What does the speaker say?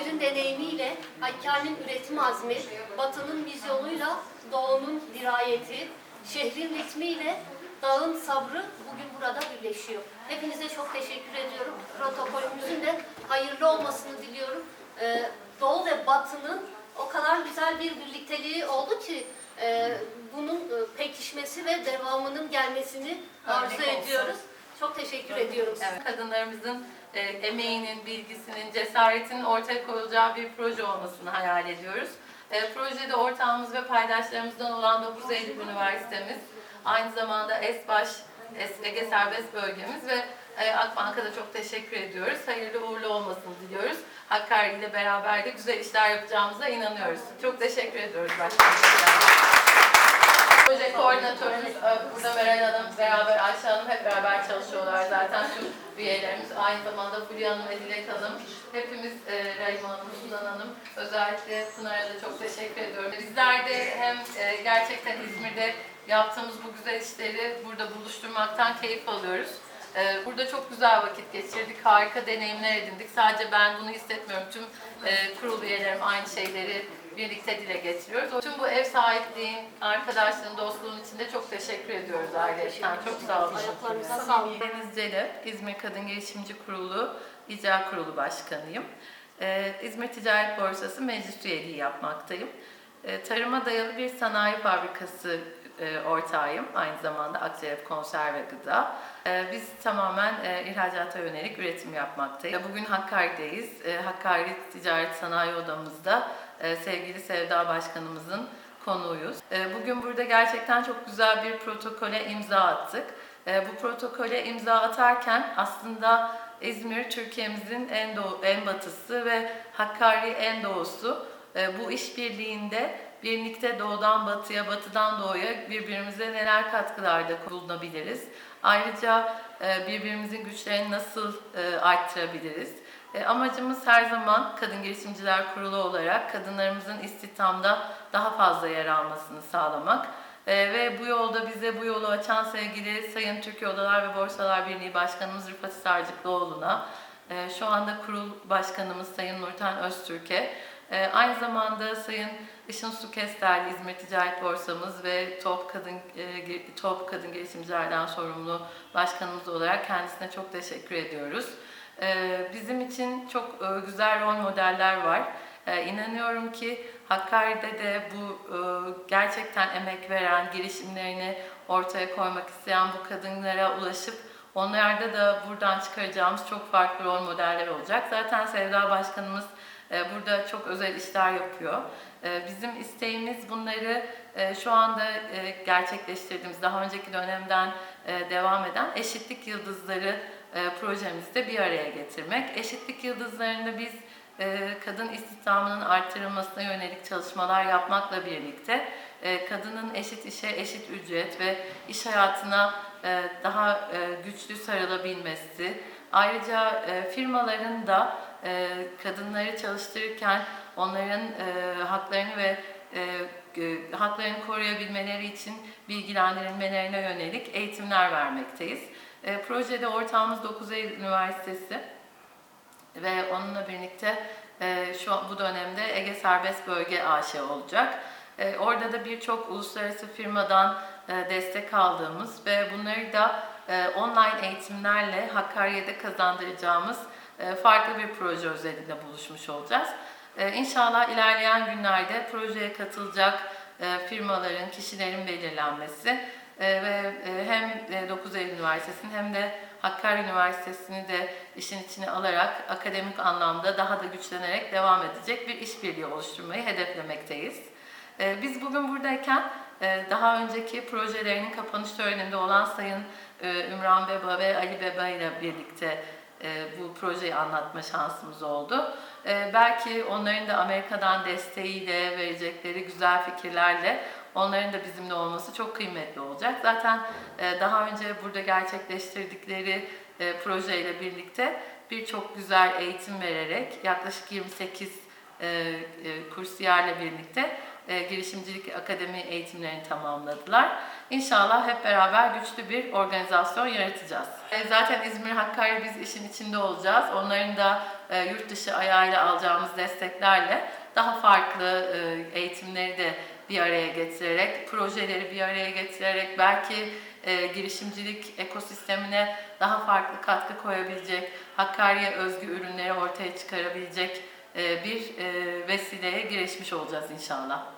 İzmir'in deneyimiyle, Hakkari'nin üretim azmi, Batı'nın vizyonuyla Doğu'nun dirayeti, şehrin ritmiyle dağın sabrı bugün burada birleşiyor. Hepinize çok teşekkür ediyorum. Protokolümüzün de hayırlı olmasını diliyorum. Ee, Doğu ve Batı'nın o kadar güzel bir birlikteliği oldu ki e, bunun e, pekişmesi ve devamının gelmesini arzu ediyoruz. Çok teşekkür ediyorum size. Evet, kadınlarımızın e, emeğinin, bilgisinin, cesaretinin ortaya koyulacağı bir proje olmasını hayal ediyoruz. E, projede ortağımız ve paydaşlarımızdan olan 9 Eylül Üniversitemiz, aynı zamanda ESBAŞ, Es- Ege Serbest Bölgemiz ve e, Akbank'a da çok teşekkür ediyoruz. Hayırlı uğurlu olmasını diliyoruz. Hakkari ile beraber de güzel işler yapacağımıza inanıyoruz. Çok teşekkür ediyoruz başkanım. Proje koordinatörümüz e, burada Meral Hanım, beraber Ayşe Hanım hep beraber çalışıyorlar zaten tüm üyelerimiz. Aynı zamanda Fulya Hanım ve Dilek Hanım. Hepimiz e, Rahim Hanım, Suzan Hanım, özellikle Pınar'a da çok teşekkür ediyorum. Bizler de hem e, gerçekten İzmir'de yaptığımız bu güzel işleri burada buluşturmaktan keyif alıyoruz. E, Burada çok güzel vakit geçirdik, harika deneyimler edindik. Sadece ben bunu hissetmiyorum. Tüm e, kurul üyelerim aynı şeyleri birlikte dile getiriyoruz. Tüm bu ev sahipliğin, arkadaşlığın, dostluğun içinde çok teşekkür ediyoruz ailesinden. Çok sağ olun. Ayaklarınıza sağlık. Deniz Celal, İzmir Kadın Girişimci Kurulu İcra Kurulu Başkanıyım. Ee, İzmir Ticaret Borsası meclis üyeliği yapmaktayım. Ee, tarıma dayalı bir sanayi fabrikası e, ortağıyım. Aynı zamanda Akçerev Konserve Gıda. Ee, biz tamamen e, ihracata yönelik üretim yapmaktayız. Bugün Hakkari'deyiz. Ee, Hakkari Ticaret Sanayi Odamızda e, sevgili Sevda Başkanımızın konuğuyuz. Ee, Bugün burada gerçekten çok güzel bir protokole imza attık. Ee, Bu protokole imza atarken aslında İzmir Türkiye'mizin en doğu, en batısı ve Hakkari en doğusu. Bu işbirliğinde birlikte doğudan batıya, batıdan doğuya birbirimize neler katkılarda bulunabiliriz. Ayrıca e, birbirimizin güçlerini nasıl e, arttırabiliriz? E, Amacımız her zaman Kadın Girişimciler Kurulu olarak kadınlarımızın istihdamda daha fazla yer almasını sağlamak. Ve bu yolda bize bu yolu açan sevgili Sayın Türkiye Odalar ve Borsalar Birliği Başkanımız Rıfat Sarcıklıoğlu'na, e, şu anda kurul başkanımız Sayın Nurten Öztürk'e, e, aynı zamanda Sayın Işın Su Kestel İzmir Ticaret Borsamız ve Top Kadın e, Top Kadın Girişimcilerden sorumlu başkanımız olarak kendisine çok teşekkür ediyoruz. Ee, Bizim için çok e, güzel rol modeller var. Ee, İnanıyorum ki Hakkari'de de bu e, gerçekten emek veren, girişimlerini ortaya koymak isteyen bu kadınlara ulaşıp onlarda da buradan çıkaracağımız çok farklı rol modeller olacak. Zaten Sevda Başkanımız e, burada çok özel işler yapıyor. E, Bizim isteğimiz bunları e, şu anda gerçekleştirdiğimiz, daha önceki dönemden devam eden eşitlik yıldızları projemizde bir araya getirmek. Eşitlik yıldızlarında biz kadın istihdamının artırılmasına yönelik çalışmalar yapmakla birlikte kadının eşit işe eşit ücret ve iş hayatına e, daha e, güçlü sarılabilmesi, ayrıca e, firmaların da e, kadınları çalıştırırken onların e, haklarını ve e, e, haklarını koruyabilmeleri için bilgilendirilmelerine yönelik eğitimler vermekteyiz. E, projede ortağımız 9 Eylül Üniversitesi ve onunla birlikte e, şu bu dönemde Ege Serbest Bölge AŞ olacak. E, orada da birçok uluslararası firmadan e, destek aldığımız ve bunları da e, online eğitimlerle Hakkari'de kazandıracağımız e, farklı bir proje özelinde buluşmuş olacağız. E, İnşallah ilerleyen günlerde projeye katılacak firmaların, kişilerin belirlenmesi ve hem e, 9 Eylül Üniversitesi'nin hem de Hakkari Üniversitesi'ni de işin içine alarak akademik anlamda daha da güçlenerek devam edecek bir işbirliği oluşturmayı hedeflemekteyiz. E, Biz bugün buradayken e, daha önceki projelerinin kapanış töreninde olan Sayın e, Ümran Beba ve Ali Beba ile birlikte e, bu projeyi anlatma şansımız oldu. Belki onların da Amerika'dan desteğiyle verecekleri güzel fikirlerle onların da bizimle olması çok kıymetli olacak. Zaten daha önce burada gerçekleştirdikleri projeyle birlikte birçok güzel eğitim vererek yaklaşık 28 e, e, kursiyerle birlikte e, girişimcilik akademi eğitimlerini tamamladılar. İnşallah hep beraber güçlü bir organizasyon yaratacağız. E, zaten İzmir Hakkari biz işin içinde olacağız. Onların da e, yurt dışı ayağıyla alacağımız desteklerle daha farklı e, eğitimleri de bir araya getirerek, projeleri bir araya getirerek belki e, girişimcilik ekosistemine daha farklı katkı koyabilecek, Hakkari'ye özgü ürünleri ortaya çıkarabilecek e, bir e, vesileye girişmiş olacağız inşallah.